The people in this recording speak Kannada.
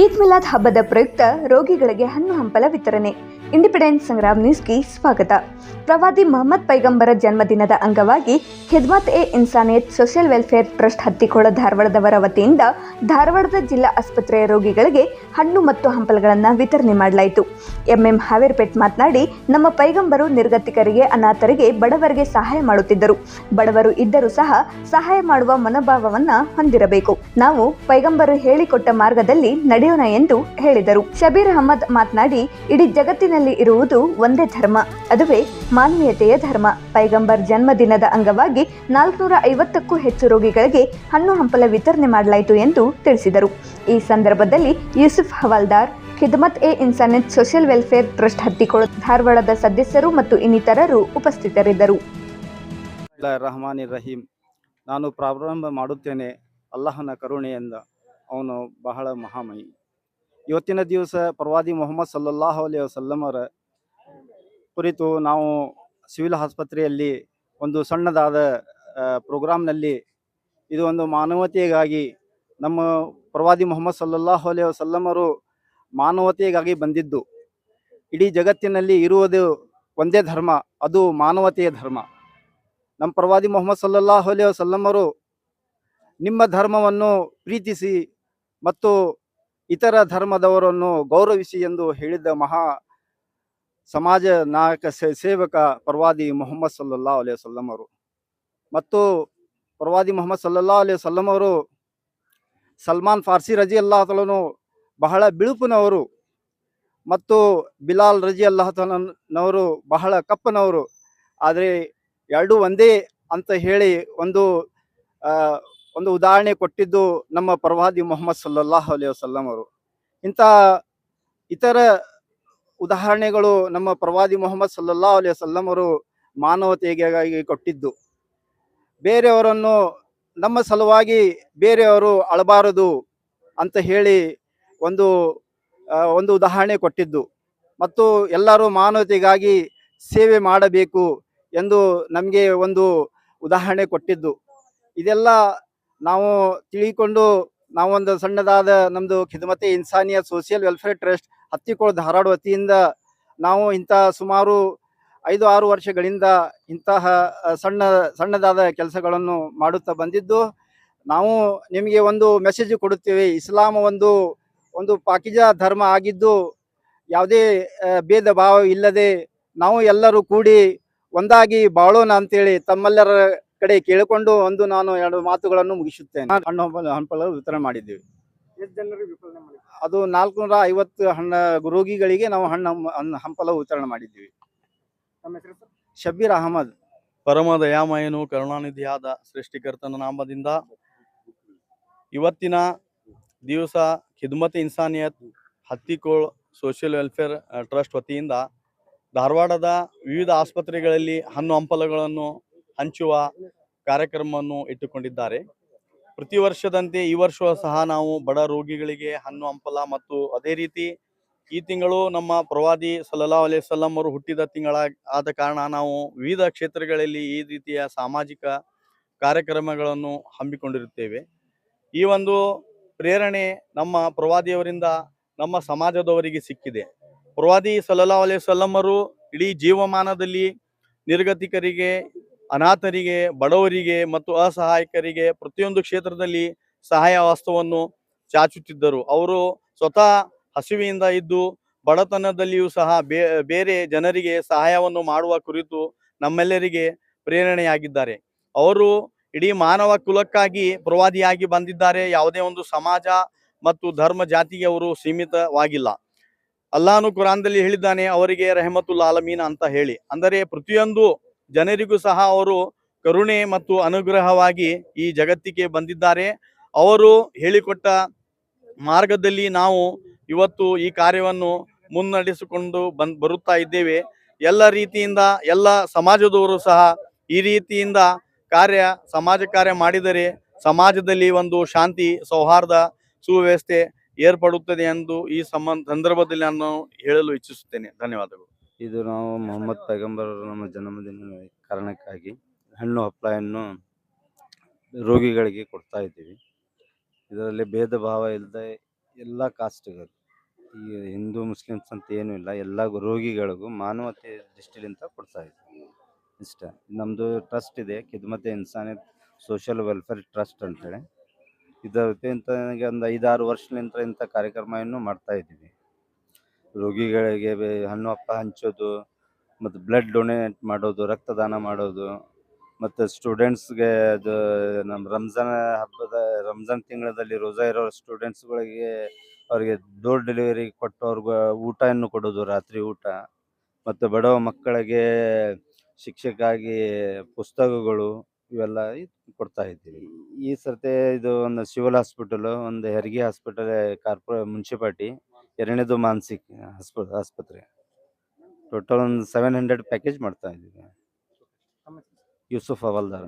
ಈದ್ ಮಿಲಾದ್ ಹಬ್ಬದ ಪ್ರಯುಕ್ತ ರೋಗಿಗಳಿಗೆ ಹಣ್ಣು ಹಂಪಲ ವಿತರಣೆ. ಇಂಡಿಪೆಂಡೆನ್ಸ್ ಸಂಗ್ರಾಮ್ ನ್ಯೂಸ್ಗೆ ಸ್ವಾಗತ. ಪ್ರವಾದಿ ಮೊಹಮ್ಮದ್ ಪೈಗಂಬರ ಜನ್ಮದಿನದ ಅಂಗವಾಗಿ Khidmat e Insaniyat social welfare trust Hattikola ಧಾರವಾಡದವರ ವತಿಯಿಂದ ಧಾರವಾಡದ ಜಿಲ್ಲಾ ಆಸ್ಪತ್ರೆಯ ರೋಗಿಗಳಿಗೆ ಹಣ್ಣು ಮತ್ತು ಹಂಪಲಗಳನ್ನು ವಿತರಣೆ ಮಾಡಲಾಯಿತು. ಎಂಎಂ ಹಾವೇರ್ಪೇಟ್ ಮಾತನಾಡಿ, ನಮ್ಮ ಪೈಗಂಬರು ನಿರ್ಗತಿಕರಿಗೆ, ಅನಾಥರಿಗೆ ಬಡವರಿಗೆ ಸಹಾಯ ಮಾಡುತ್ತಿದ್ದರು. ಬಡವರು ಇದ್ದರೂ ಸಹ ಸಹಾಯ ಮಾಡುವ ಮನೋಭಾವವನ್ನು ಹೊಂದಿರಬೇಕು. ನಾವು ಪೈಗಂಬರು ಹೇಳಿಕೊಟ್ಟ ಮಾರ್ಗದಲ್ಲಿ ನಡೆಯೋಣ ಎಂದು ಹೇಳಿದರು. ಶಬೀರ್ ಅಹಮದ್ ಮಾತನಾಡಿ, ಇಡೀ ಜಗತ್ತಿನಲ್ಲಿ ಇರುವುದು ಒಂದೇ ಧರ್ಮ, ಅದುವೇ ಮಾನವೀಯತೆಯ ಧರ್ಮ. ಪೈಗಂಬರ್ ಜನ್ಮದಿನದ ಅಂಗವಾಗಿ ನಾಲ್ಕುನೂರ ಐವತ್ತಕ್ಕೂ ಹೆಚ್ಚು ರೋಗಿಗಳಿಗೆ ಹಣ್ಣು ಹಂಪಲ ವಿತರಣೆ ಮಾಡಲಾಯಿತು ಎಂದು ತಿಳಿಸಿದರು. ಈ ಸಂದರ್ಭದಲ್ಲಿ Yusuf Hawaldar, Khidmat e Insaniyat social welfare trust Hattikolla ಧಾರವಾಡದ ಸದಸ್ಯರು ಮತ್ತು ಇನ್ನಿತರರು ಉಪಸ್ಥಿತರಿದ್ದರು. ರಹಮಾನ್ ರಹೀಂ. ನಾನು ಪ್ರಾರಂಭ ಮಾಡುತ್ತೇನೆ ಅಲ್ಲಾಹನ ಕರುಣೆಯಿಂದ. ಅವನು ಬಹಳ ಮಹಾಮಯಿ. ಇವತ್ತಿನ ದಿವಸ ಪ್ರವಾದಿ ಮೊಹಮ್ಮದ್ ಸಲ್ಲಲ್ಲಾಹು ಅಲೈಹಿ ವಸಲ್ಲಮರ ಕುರಿತು ನಾವು ಸಿವಿಲ್ ಆಸ್ಪತ್ರೆಯಲ್ಲಿ ಒಂದು ಸಣ್ಣದಾದ ಪ್ರೋಗ್ರಾಮ್ನಲ್ಲಿ ಇದು ಒಂದು ಮಾನವತೆಗಾಗಿ ನಮ್ಮ ಪ್ರವಾದಿ ಮೊಹಮ್ಮದ್ ಸಲ್ಲಲ್ಲಾಹು ಅಲೈಹಿ ವಸಲ್ಲಮರು ಮಾನವತೆಗಾಗಿ ಬಂದಿದ್ದು. ಇಡೀ ಜಗತ್ತಿನಲ್ಲಿ ಇರುವುದು ಒಂದೇ ಧರ್ಮ, ಅದು ಮಾನವತೆಯ ಧರ್ಮ. ನಮ್ಮ ಪ್ರವಾದಿ ಮೊಹಮ್ಮದ್ ಸಲ್ಲಲ್ಲಾಹು ಅಲೈಹಿ ವಸಲ್ಲಮರು ನಿಮ್ಮ ಧರ್ಮವನ್ನು ಪ್ರೀತಿಸಿ ಮತ್ತು ಇತರ ಧರ್ಮದವರನ್ನು ಗೌರವಿಸಿ ಎಂದು ಹೇಳಿದ ಮಹಾ ಸಮಾಜ ನಾಯಕ ಸೇವಕ ಪ್ರವಾದಿ ಮೊಹಮ್ಮದ್ ಸಲ್ಲಲ್ಲಾಹು ಅಲೈಹಿ ಅವರು. ಮತ್ತು ಪ್ರವಾದಿ ಮೊಹಮ್ಮದ್ ಸಲ್ಲಲ್ಲಾಹು ಅಲೈಹಿ ಅವರು ಸಲ್ಮಾನ್ ಫಾರ್ಸಿ ರಜಿ ಅಲ್ಲಾಹನು ಬಹಳ ಬಿಳುಪುನವರು ಮತ್ತು ಬಿಲಾಲ್ ರಜಿ ಅಲ್ಲಾಹನವರು ಬಹಳ ಕಪ್ಪನವರು. ಆದರೆ ಎರಡೂ ಒಂದೇ ಅಂತ ಹೇಳಿ ಒಂದು ಒಂದು ಉದಾಹರಣೆ ಕೊಟ್ಟಿದ್ದು ನಮ್ಮ ಪ್ರವಾದಿ ಮೊಹಮ್ಮದ್ ಸಲ್ಲಲ್ಲಾಹು ಅಲಿ ವಸಲ್ಲಂ ಅವರು. ಇಂಥ ಇತರ ಉದಾಹರಣೆಗಳು ನಮ್ಮ ಪ್ರವಾದಿ ಮೊಹಮ್ಮದ್ ಸಲ್ಲಲ್ಲಾಹು ಅಲಿ ವಸಲ್ಲಂ ಅವರು ಮಾನವತೆಗಾಗಿ ಕೊಟ್ಟಿದ್ದು. ಬೇರೆಯವರನ್ನು ನಮ್ಮ ಸಲುವಾಗಿ ಬೇರೆಯವರು ಅಳಬಾರದು ಅಂತ ಹೇಳಿ ಒಂದು ಒಂದು ಉದಾಹರಣೆ ಕೊಟ್ಟಿದ್ದು. ಮತ್ತು ಎಲ್ಲರೂ ಮಾನವತೆಗಾಗಿ ಸೇವೆ ಮಾಡಬೇಕು ಎಂದು ನಮಗೆ ಒಂದು ಉದಾಹರಣೆ ಕೊಟ್ಟಿದ್ದು. ಇದೆಲ್ಲ ನಾವು ತಿಳಿಕೊಂಡು ನಾವೊಂದು ಸಣ್ಣದಾದ ನಮ್ಮದು Khidmate Insaniya social welfare trust Hattikola Dharwad ವತಿಯಿಂದ ನಾವು ಇಂಥ ಸುಮಾರು ಐದು, ಆರು ವರ್ಷಗಳಿಂದ ಇಂತಹ ಸಣ್ಣ, ಸಣ್ಣದಾದ ಕೆಲಸಗಳನ್ನು ಮಾಡುತ್ತಾ ಬಂದಿದ್ದು, ನಾವು ನಿಮಗೆ ಒಂದು ಮೆಸೇಜ್ ಕೊಡುತ್ತೇವೆ. ಇಸ್ಲಾಂ ಒಂದು ಒಂದು ಪಾಕಿಜ ಧರ್ಮ ಆಗಿದ್ದು, ಯಾವುದೇ ಭೇದ ಭಾವ ಇಲ್ಲದೆ ನಾವು ಎಲ್ಲರೂ ಕೂಡಿ ಒಂದಾಗಿ ಬಾಳೋಣ ಅಂತೇಳಿ ತಮ್ಮೆಲ್ಲರ ಕಡೆ ಕೇಳಿಕೊಂಡು ಒಂದು ನಾನು ಎರಡು ಮಾತುಗಳನ್ನು ಮುಗಿಸುತ್ತೇನೆ. ಹಣ್ಣು ಹಂಪಲ ಹಂಪಲ ವಿತರಣೆ ಮಾಡಿದ್ದೀವಿ. ಅದು ನಾಲ್ಕುನೂರ ಐವತ್ತು ಹಣ್ಣ ರೋಗಿಗಳಿಗೆ ನಾವು ಹಣ್ಣು ಹಂಪಲ ವಿತರಣೆ ಮಾಡಿದ್ದೀವಿ. ಶಬೀರ್ ಅಹಮದ್. ಪರಮ ದಯಾಮಯನು ಕರುಣಾನಿಧಿಯಾದ ಸೃಷ್ಟಿಕರ್ತನ ನಾಮದಿಂದ ಇವತ್ತಿನ ದಿವಸ Khidmat Insaniyat Hattikol social welfare trust ವತಿಯಿಂದ ಧಾರವಾಡದ ವಿವಿಧ ಆಸ್ಪತ್ರೆಗಳಲ್ಲಿ ಹಣ್ಣು ಹಂಪಲುಗಳನ್ನು ಹಂಚುವ ಕಾರ್ಯಕ್ರಮವನ್ನು ಇಟ್ಟುಕೊಂಡಿದ್ದಾರೆ. ಪ್ರತಿ ವರ್ಷದಂತೆ ಈ ವರ್ಷವೂ ಸಹ ನಾವು ಬಡ ರೋಗಿಗಳಿಗೆ ಹಣ್ಣು, ಹಂಪಲ ಮತ್ತು ಅದೇ ರೀತಿ ಈ ತಿಂಗಳು ನಮ್ಮ ಪ್ರವಾದಿ ಸಲ್ಲಾ ಅಲೈಹಿ ವಸಲ್ಲಂ ಅವರು ಹುಟ್ಟಿದ ತಿಂಗಳ ಆದ ಕಾರಣ ನಾವು ವಿವಿಧ ಕ್ಷೇತ್ರಗಳಲ್ಲಿ ಈ ರೀತಿಯ ಸಾಮಾಜಿಕ ಕಾರ್ಯಕ್ರಮಗಳನ್ನು ಹಮ್ಮಿಕೊಂಡಿರುತ್ತೇವೆ. ಈ ಒಂದು ಪ್ರೇರಣೆ ನಮ್ಮ ಪ್ರವಾದಿಯವರಿಂದ ನಮ್ಮ ಸಮಾಜದವರಿಗೆ ಸಿಕ್ಕಿದೆ. ಪ್ರವಾದಿ ಸಲ್ಲಾ ಅಲೈಹಿ ಅವರು ಇಡೀ ಜೀವಮಾನದಲ್ಲಿ ನಿರ್ಗತಿಕರಿಗೆ ಅನಾಥರಿಗೆ, ಬಡವರಿಗೆ ಮತ್ತು ಅಸಹಾಯಕರಿಗೆ ಪ್ರತಿಯೊಂದು ಕ್ಷೇತ್ರದಲ್ಲಿ ಸಹಾಯ ವಾಸ್ತವನ್ನು ಚಾಚುತ್ತಿದ್ದರು. ಅವರು ಸ್ವತಃ ಹಸಿವೆಯಿಂದ ಇದ್ದು, ಬಡತನದಲ್ಲಿಯೂ ಸಹ ಬೇರೆ ಜನರಿಗೆ ಸಹಾಯವನ್ನು ಮಾಡುವ ಕುರಿತು ನಮ್ಮೆಲ್ಲರಿಗೆ ಪ್ರೇರಣೆಯಾಗಿದ್ದಾರೆ. ಅವರು ಇಡೀ ಮಾನವ ಕುಲಕ್ಕಾಗಿ ಪ್ರವಾದಿಯಾಗಿ ಬಂದಿದ್ದಾರೆ. ಯಾವುದೇ ಒಂದು ಸಮಾಜ ಮತ್ತು ಧರ್ಮ ಜಾತಿಗೆ ಅವರು ಸೀಮಿತವಾಗಿಲ್ಲ. ಅಲ್ಲಾನು ಕುರಾನ್ದಲ್ಲಿ ಹೇಳಿದ್ದಾನೆ, ಅವರಿಗೆ ರೆಹಮತುಲ್ ಆಲಮೀನ್ ಅಂತ ಹೇಳಿ. ಅಂದರೆ ಪ್ರತಿಯೊಂದು ಜನರಿಗೂ ಸಹ ಅವರು ಕರುಣೆ ಮತ್ತು ಅನುಗ್ರಹವಾಗಿ ಈ ಜಗತ್ತಿಗೆ ಬಂದಿದ್ದಾರೆ. ಅವರು ಹೇಳಿಕೊಟ್ಟ ಮಾರ್ಗದಲ್ಲಿ ನಾವು ಇವತ್ತು ಈ ಕಾರ್ಯವನ್ನು ಮುನ್ನಡೆಸಿಕೊಂಡು ಬಂದ್ ಬರುತ್ತಾ ಇದ್ದೇವೆ. ಎಲ್ಲ ರೀತಿಯಿಂದ ಎಲ್ಲ ಸಮಾಜದವರು ಸಹ ಈ ರೀತಿಯಿಂದ ಕಾರ್ಯ, ಸಮಾಜ ಕಾರ್ಯ ಮಾಡಿದರೆ ಸಮಾಜದಲ್ಲಿ ಒಂದು ಶಾಂತಿ, ಸೌಹಾರ್ದ, ಸುವ್ಯವಸ್ಥೆ ಏರ್ಪಡುತ್ತದೆ ಎಂದು ಈ ಸಂಬಂಧ, ಸಂದರ್ಭದಲ್ಲಿ ನಾನು ಹೇಳಲು ಇಚ್ಛಿಸುತ್ತೇನೆ. ಧನ್ಯವಾದಗಳು. ಇದು ನಾವು ಮೊಹಮ್ಮದ್ ಪೈಗಂಬರ್ ನಮ್ಮ ಜನ್ಮದಿನ ಕಾರಣಕ್ಕಾಗಿ ಹಣ್ಣು ಹಪ್ಪಳವನ್ನು ರೋಗಿಗಳಿಗೆ ಕೊಡ್ತಾ ಇದ್ದೀವಿ. ಇದರಲ್ಲಿ ಭೇದ ಭಾವ ಇಲ್ಲದೆ ಎಲ್ಲ ಕಾಸ್ಟ್ಗಳು ಈ ಹಿಂದೂ, ಮುಸ್ಲಿಮ್ಸ್ ಅಂತ ಏನೂ ಇಲ್ಲ, ಎಲ್ಲ ರೋಗಿಗಳಿಗೂ ಮಾನವತೆ ದೃಷ್ಟಿಲಿಂದ ಕೊಡ್ತಾ ಇದ್ದೀವಿ. ಇಷ್ಟ ನಮ್ಮದು ಟ್ರಸ್ಟ್ ಇದೆ Khidmate Insaniyat social welfare trust ಅಂತೇಳಿ ನನಗೆ ಒಂದು ಐದಾರು ವರ್ಷದಿಂದ ಇಂಥ ಕಾರ್ಯಕ್ರಮವನ್ನು ಮಾಡ್ತಾ ಇದ್ದೀವಿ. ರೋಗಿಗಳಿಗೆ ಬೆ- ಹಣ್ಣು ಹಪ್ಪ ಹಂಚೋದು, ಮತ್ತು ಬ್ಲಡ್ ಡೊನೇಟ್ ಮಾಡೋದು, ರಕ್ತದಾನ ಮಾಡೋದು, ಮತ್ತು ಸ್ಟೂಡೆಂಟ್ಸ್ಗೆ ಅದು ನಮ್ಮ ರಂಜಾನ್ ಹಬ್ಬದ, ರಂಜಾನ್ ತಿಂಗಳಲ್ಲಿ ರೋಜಾ ಇರೋ ಸ್ಟೂಡೆಂಟ್ಸ್ಗಳಿಗೆ ಅವರಿಗೆ ಡೋರ್ ಡೆಲಿವರಿ ಕೊಟ್ಟು ಅವ್ರಿಗೆ ಊಟವನ್ನು ಕೊಡೋದು, ರಾತ್ರಿ ಊಟ. ಮತ್ತು ಬಡವ ಮಕ್ಕಳಿಗೆ ಶಿಕ್ಷಕ್ಕಾಗಿ ಪುಸ್ತಕಗಳು ಇವೆಲ್ಲ ಕೊಡ್ತಾ ಇದ್ದೀವಿ. ಈ ಸರ್ತಿ ಇದು ಒಂದು ಸಿವಿಲ್ ಹಾಸ್ಪಿಟಲು ಒಂದು ಹೆರಿಗೆ ಹಾಸ್ಪಿಟಲ್ ಕಾರ್ಪೊ, ಮುನ್ಸಿಪಾಲ್ಟಿ. ಎರಡನೇದು ಮಾನಸಿಕ ಆಸ್ಪ ಆಸ್ಪತ್ರೆ. ಟೋಟಲ್ ಒಂದು ಸೆವೆನ್ ಹಂಡ್ರೆಡ್ ಪ್ಯಾಕೇಜ್ ಮಾಡ್ತಾ ಇದ್ದೀವಿ. ಯೂಸುಫ್ ಹವಾಲ್ದಾರ್